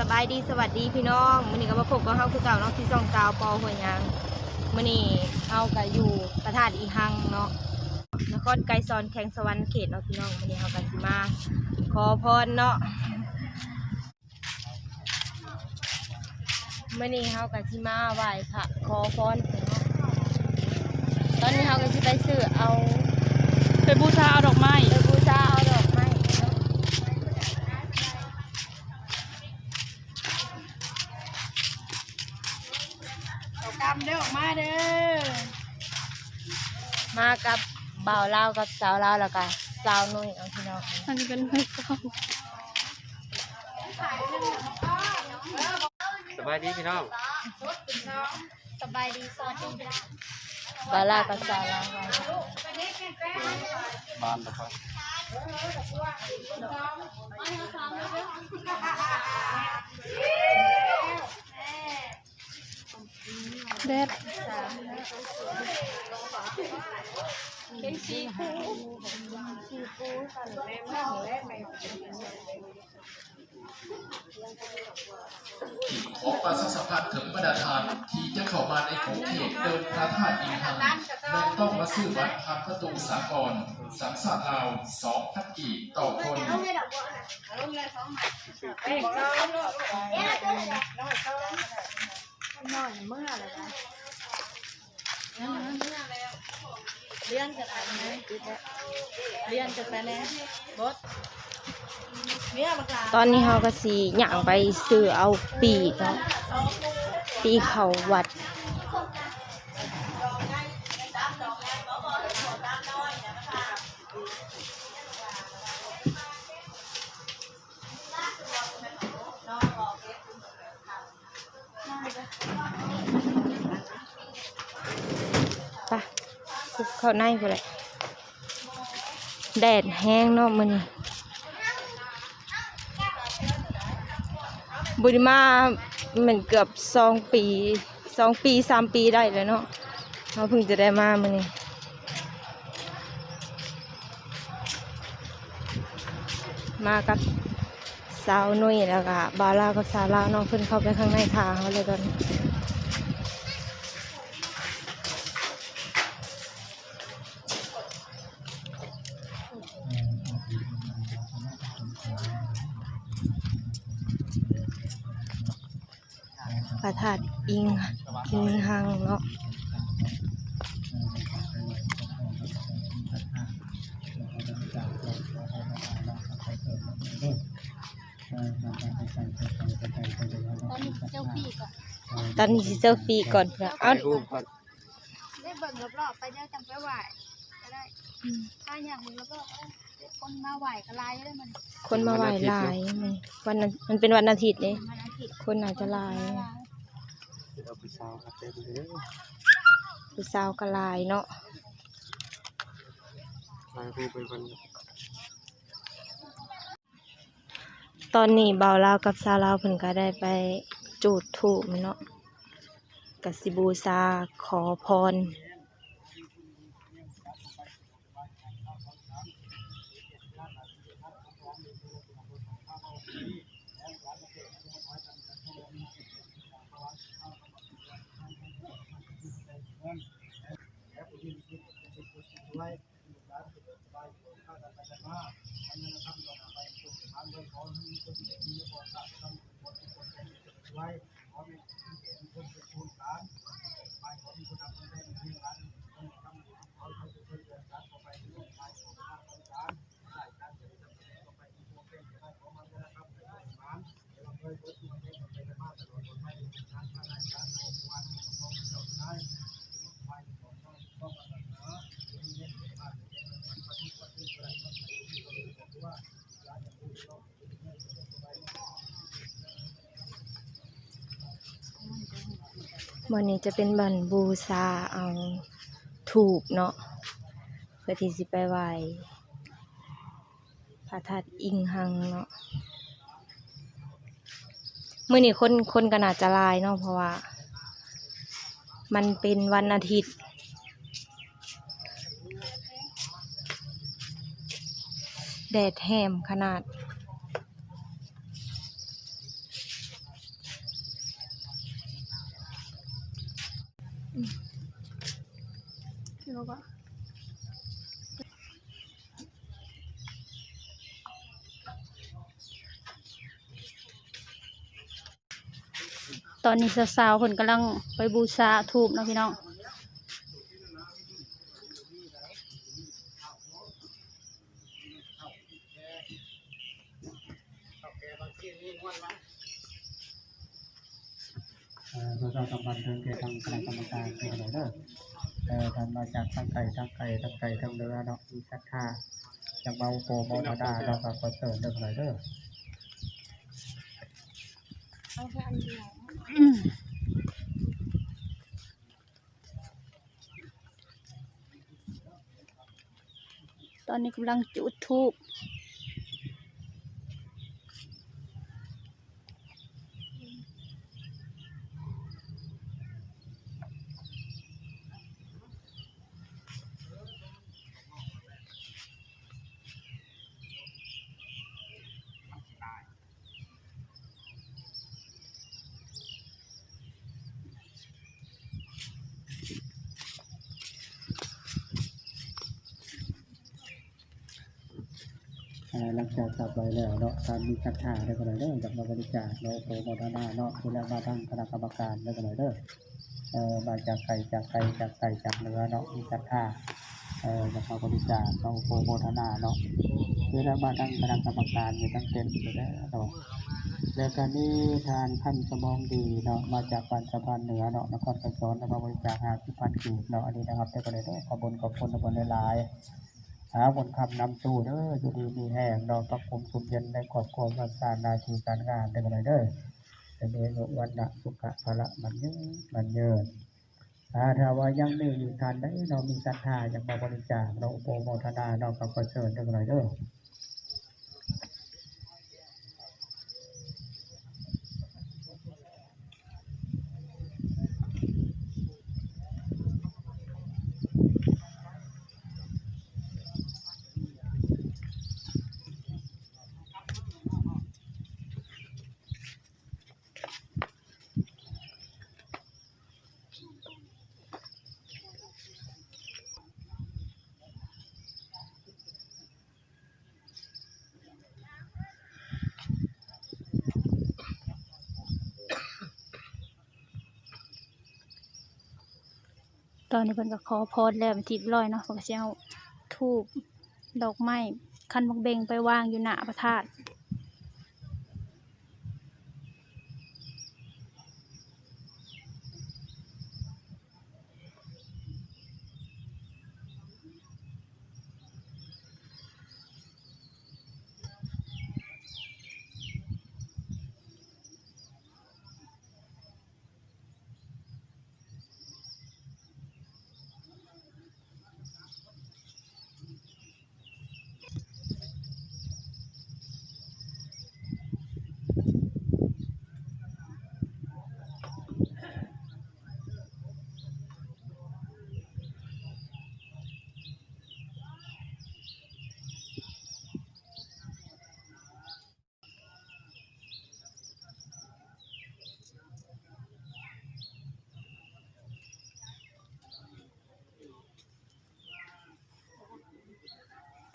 สบายดีสวัสดีพี่น้องมื้อนี้ก็มาพบกับเฮาคือเก่าเนาะที่ซองสาวปอหัวยางมื้อนี้เฮาก็อยู่ประทาดอีหังเนาะนครไกรซอนแข่งสวรรค์เขตเนาะพี่น้องมื้อนี้เฮาก็สิมา ขอพรเนาะมื้อนี้เฮาก็สิมาไหว้พระขอพรตอนนี้เฮาก็สิไปซื้อเอา ไปบูชาเอาดอกไม้ ไปบูชาเอาดอกไม้เนาะ เอากำเด้อออกมาเด้อ มากับบ่าวลาวกับสาวลาวแล้วก็สาวนุ่ยเอาพี่น้องอันนี้เป็นไม่ต้องสบายดีพี่น้องสบายดีสวัสดีบ่าวลาวกับสาวลาวไว้บ้านนะครับ แดดขอประชาสัมพันธ์ถึงบรรดาทานที่จะเข้ามาในของเขตเดินพระธาตุอินทังไม่ต้องมาซื้อบัตรทางประตูสากลสังสารลาวสองพันกีบต่อคนเลี้ยงกันอะไรไน่อยเมื่อเลยนะเลี้ยงจะไปไหมเลี้ยงจะไปไหมบดตอนนี้เขาก็สีหยางไปซื้อเอาปีกปีเขาวัด เข้าในไปเลยแดดแห้งเนาะมันบุริมาเหมือนเกือบสองปีสองปีสามปีได้แล้วเนาะเราเพิ่งจะได้มามันนี่มากับสาวนุ่ยแล้วก็บาลากับสาลาน้องเพิ่นเข้าไปข้างในทางเขาเลยตอนนี้ พระธาตุ อิงอิงหังเนาะตอนนี้สิเซลฟี่ก่อนเพื่อเอาถ่ายรูปก่อนได้เบิ่งรอบๆไปเด้อจังไปไหวก็ได้ถ้าอยากเบิ่งรอบๆเอ้ยคนมาไหวก็หลายได้มัน คนมาไหว้หลายมันวันนั้นมันเป็นวันอาทิตย์นี่มันอาทิตย์คนอาจจะหลายหลาย เดี๋ยวเอาไปซาวครับเต็มเลยผู้สาวก็หลายเนาะถ่ายรูปไปวันตอนนี้บ่าวลาวกับสาวลาวเพิ่นก็ได้ไปจูดธูปเนาะกับสิบูชาขอพร วันนี้จะเป็นบันบูชาเอาถูกเนาะเพื่อที่สิไปไหวพระธาตุอิงหังเนาะมื่อนี้คนคนก็น่าจะลายเนาะเพราะว่า มันเป็นวันอาทิตย์แดดแหมขนาด แล้วก็ตอนนี้สาวๆคนกำลังไปบูชาทูบนะพี่น้อง เอ่อพระเจ้ากำบันเทิงเกทางคณะกรรมการเป็นอะไรเด้อเอ่อทำมาจาก ทั้งไก่ทั้งไก่ทั้งไก่ทั้งเนื้อเนาะมีศรัทธาจากเบาโกเบาธรรมดาเราก็ขอเสริมเรื่องอะไรเด้ออืมตอนนี้กำลังจุดทูบ หลังจากจับไว้แล้วเนาะการมีศรัทธาได้ก็เลยเด้อจากมาบริจาคเนาะโกเบาธรรมดาเนาะเวลามาทางคณะกรรมการได้ก็เลยเด้อเอ่อมาจากไก่จากไก่จากไก่จากเรือเนาะมีศรัทธาเอ่อจากมาบริจาคเนาะโกเบาธรรมดาเนาะเวลามาตั้งคณะกรรมการอยู่ตั้งเต็มอยู่แล้เนาะแล้วการนี้ทานขั้นสมองดีเนาะมาจากปันสะพานเหนือเนาะนครปฐมแล้วมาบริจาคหาที่พันกีบเนาะอันนี้นะครับได้ก็เลยได้ขอบคุญขอบคุณขอบคุณหลายๆ หาบนคำนำตูเด้ออยู่ดีมีแห้งเนาะปักผมสุขเย็นในครอบครัวการการนาทีการงานได้ก็เลยเด้อเป็นเอนุวันละสุขะพละมันยืนมันเยินอ่าถ้าว่ายังมีอยู่ทานได้เรามีศรัทธาอย่างมาบริจาคเราะอุปโมทนาเราะก็ขอเชิญได้ก็เลยเด้อ ตอนนี้เพิ่นก็ขอพรแล้วเป็นที่เรียบร้อยเนาะเพิ่นก็สิเอาทูบดอกไม้คันบักเบงไปวางอยู่หน้าพระธาตุ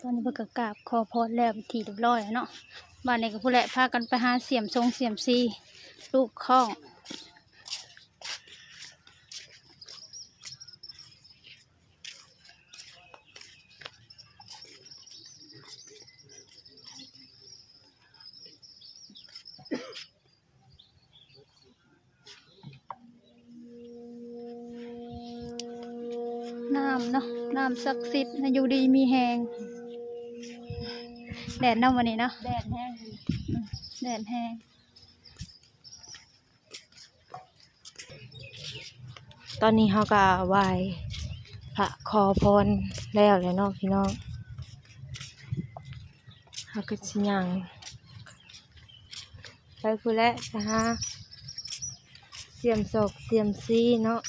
อนนี้เพิ่นก็กราบขอพรแล้วเป็นที่เรียบร้อยแล้วเนาะบ้านนี้ก็ผู้แหละพากันไปหาเสียมทรงเสียมซีลูกข้องน้ำเนาะน้ำศักดิ์สิทธิ์อยู่ดีมีแหง แดดเนาะวันนี้เนาะแดดแห้งแดดแหงตอนนี้เขาก็ไหว้พระขอพรแล้วแหล้วเนาะพี่น้องเขาก็สิยังไปพู้นแหละจะหาเสียมศอกเสียมซีเนาะ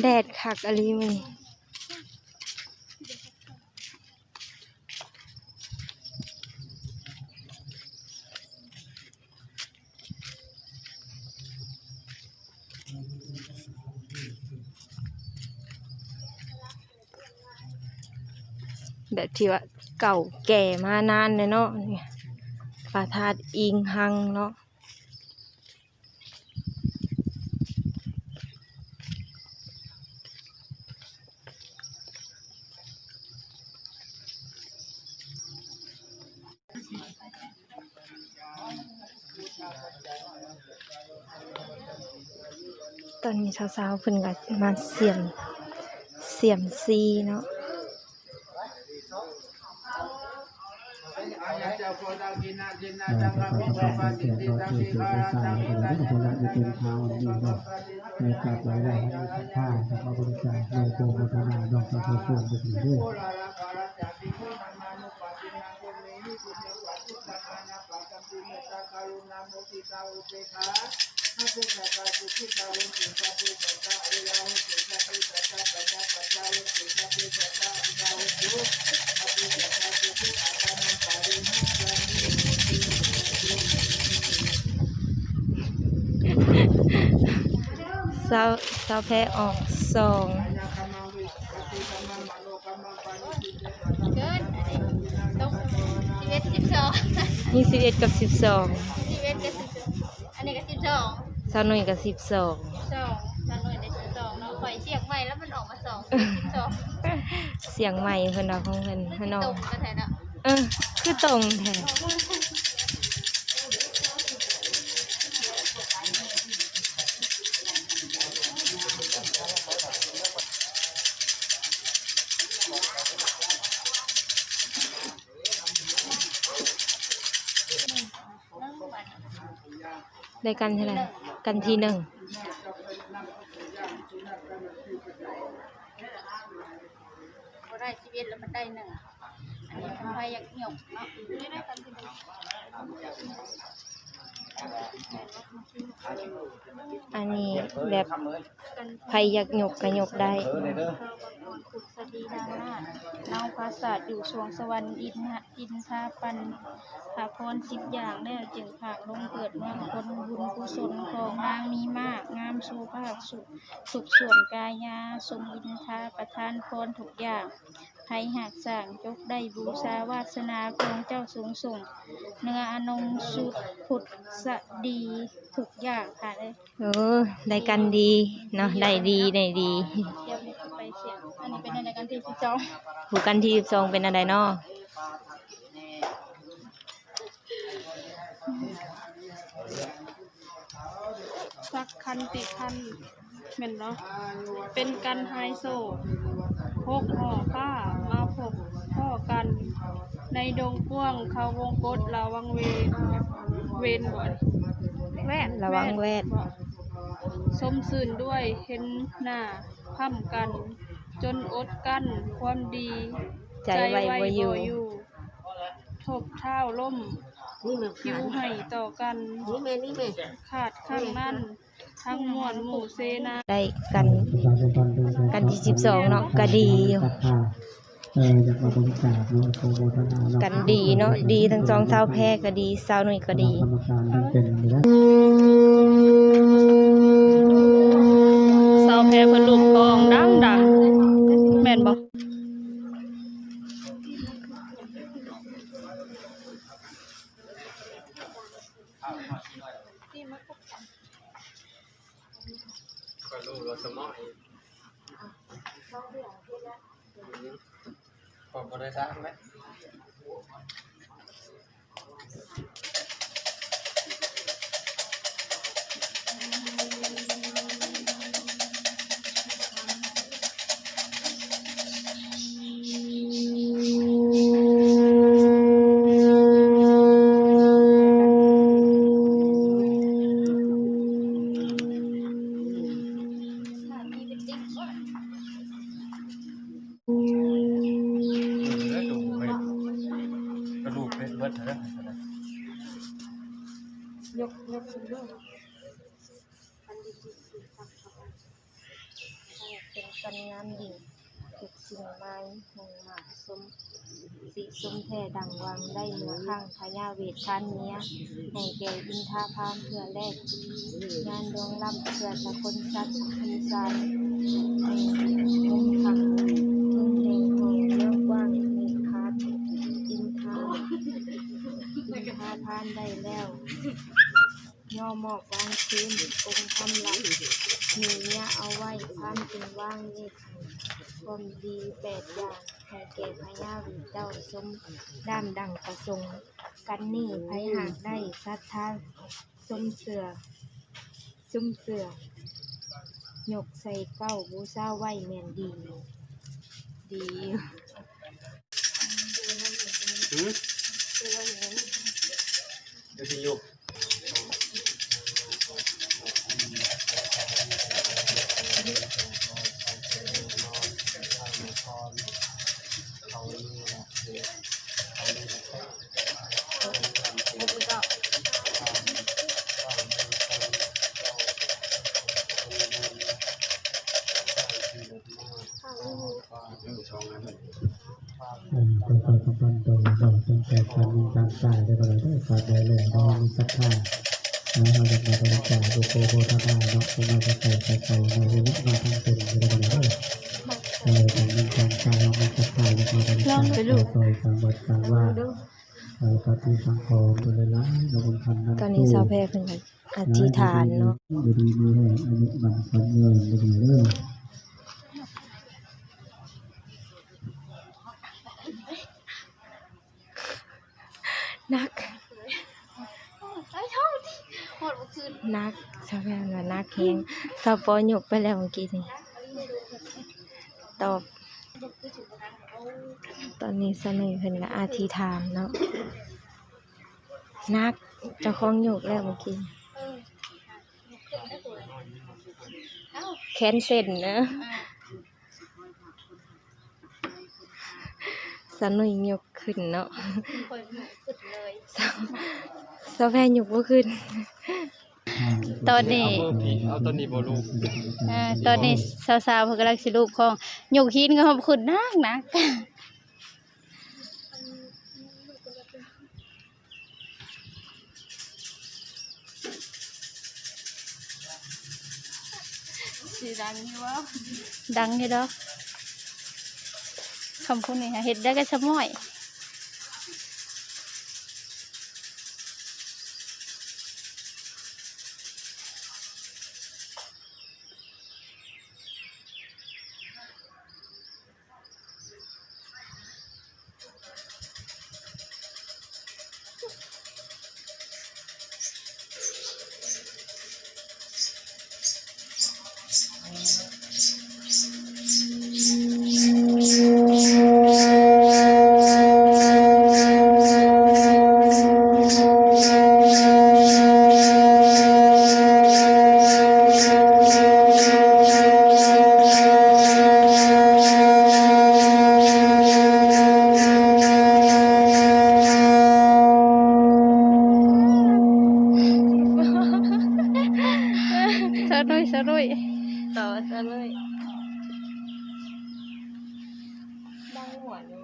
แดดคักอะไรมึงแบบที่ว่าเก่าแก่มานานเลยเนาะปลาทาดอิงหังเนาะ สาวๆเพิ่นก็มาเสียมเสียมซีเนาะอ่าจะขอสังเกตเราที่เป็นสายแล้วก็คนละที่เป็นเท้าดีเนาะในกราบไหว้แล้วให้ผ้าแต่ก็บริจาคในโกโมทนาดอกตะโกนไปถึงด้วย เศร้าเศร้าแพ้ออกสองเกินต้องสิบเอ็ดสิบสองยี่สิบเอ็ดกับสิบสองสิบเอ็ดกับสิบอันนี้ก็สิบสอง สาวหนุ่ยกับสิบสองสองจานหน่วยได้สิบสองเนาะข่อยเสียงใหม่แล้วมันออกมาสองสิบสองเสียงใหม่เพิ่นเอาของเพิ่นมันเพิ่นสิเอาตรงกันแท้เนาะเออ คือตรงแท้ได้กันเท่าไหร่ กันทีหนึ่งบ่ได้ชีวิตแล้วมันได้หนึ่งอันนี้ทำไมอยากเหี่ยวเนาะไม่ได้กันทีหนึ่ง อันนี้แบบไผอยากหยกก็หยกได้ขุดสดีนางนาถเนาปราสาทอยู่สวงสวรรค์อินหะอินทาปันหาพรสิบอย่างแล้วจึงผากลงเกิดเมืองคนบุญกุศลของนางมีมาก งามสุภาพสุสุขส่วนกายาสมอินทาประทานพรทุกอย่าง ใครหากสั่งจกได้บูชาวาสนาของเจ้าสูงส่ง เนื้ออนงสุดผุดสดีทุกอย่างค่ะเลยเออได้กันดีเนาะได้ดีได้ดีเดี๋ยวนี้ไปเสียงอันนี้เป็นในการที่สิบสองผูกกันที่สองเป็นอะไรเนาะสักคันติคันเหม็นเนาะเป็นกันไฮโซ พกห่อผ้ามาพบพ่อกัน ในดงกว้างเขาวงกฏระวังเวรเวนบ่แวดระวังแวดบ่สมสื่นด้วยเห็นหน้าพัมกัน จนอดกั้นความดี ใจไว้บ่อยู่ทบเท้าล่มคิวให้ต่อกันขาดข้างนั้นทั้งมวลหมู่เซนาได้กัน กันที่สิบสองเนาะก็ดีอยู่เอออยากมาบริจาคเนาะโกโมทนาเนาะกันดีเนาะดีทั้งสองสาวแพ้ก็ดีสาวหนุ่ยก็ดีกรรมการทั้งเป็นอยู่แล้วสาวแพ้เพิ่นลูกกองดังดังแม่นบ่ ผมบริามหญิงถูกสิ่งไม้หงมากสมสีสมแท่ดังวังได้เหนือข้างพญาเวทท่านเนี้ยแห่งแก่ยินทาพามเพื่อแลกงานดวงลำเพื่อสะคนสัดว์คันสายแห่งมุงขังทุ่งแดงทองกว้างมีคาดยินทายินทาพานได้แล้ว หมอบวางคืนองค์ทำลับหนีเนี่ยเอาไว้ความจริงว่างเย็ดความดีแปดอย่างให้แก่พญาวีเจ้าสมด้ามดังประสงค์กันนี่ไผหากได้ศรัทธาสมเสือซุ่มเสือหยกใส่เก้าบูซาไว้แม่นดีดีเดี๋ยวที่อยู่อื ริจาคดูโปรโมทนาเนาะเรจะใส่ใส่ใส่ในชีวิตเราทั้งเป็นได้ก็เลยเออการมีการจ่ายเรามีศรัทธาเรามาบริจาคโดยโดยการบริจาคว่าเออปฏิสังขรณ์โดยละเราบนพันนั้นตอนนี้สาวแพรเพิ่นก็อธิษฐานเนาะดูดีมีแห่อายุมันคนเงินไปเรื่อยนัก ที่หมดคืนนักสาวแพรว่านักแฮงสาวปอหยกไปแล้วเมื่อกี้นี่ตอบ ตอนนี้สนุยเพิ่นก็อธิษฐานเนาะนักเจ้าของหยกแล้วเมื่อกี้แขนเส้นเนอะสนุยยกขึ้นเนาะคนสุดเลย สาวสาวแพรยกบ่ขึ้นๆ ตอนนี้เอาตอนนี้บอลูกอ่าตอนนี้สาวๆเพิ่นกำลังสิลูกของยกหินก็ขอบคุณนักนักสิดังอยู่ว่าดังอยู่ดอกคำพูดนี้ค่ะเฮ็ดได้ก็ชะม้อย หัวเน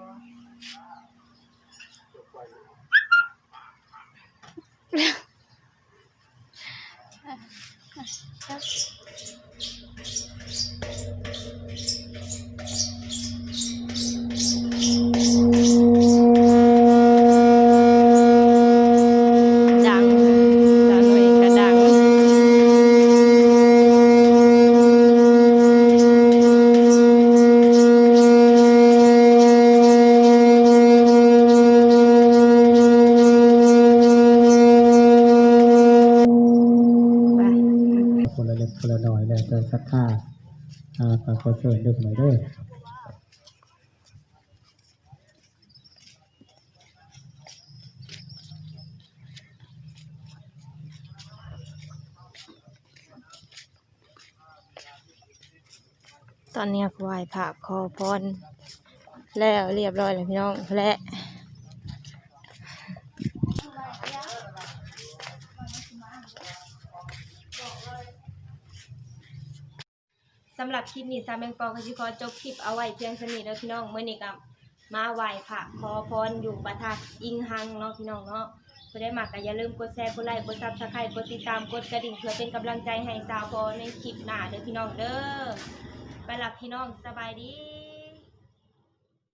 คนละเล็กคนละน้อยแล้วแต่ศรัทธาอ่าขอเชิญด้วยหน่อยด้วยตอนนี้ไหว้พระขอพรแล้วเรียบร้อยแล้วพี่น้องและำหรับคลิปนี้ซาแมงปอก็ชิขอจบคลิปเอาไว้เพียงสนิทแล้วพี่น้องเมื่อนี้ก็มาไหว้พระขอพรอยู่ประทัดอิงหังเนาะพี่น้องเนาะถ้าได้มากก็อย่าลืมกดแชร์กดไลค์กดซับสไครต์กดติดตามกดกระดิ่งเพื่อเป็นกำลังใจให้สาวพอในคลิปหน้าเด้อพี่น้องเด้อไปหลับพี่น้องสบายดี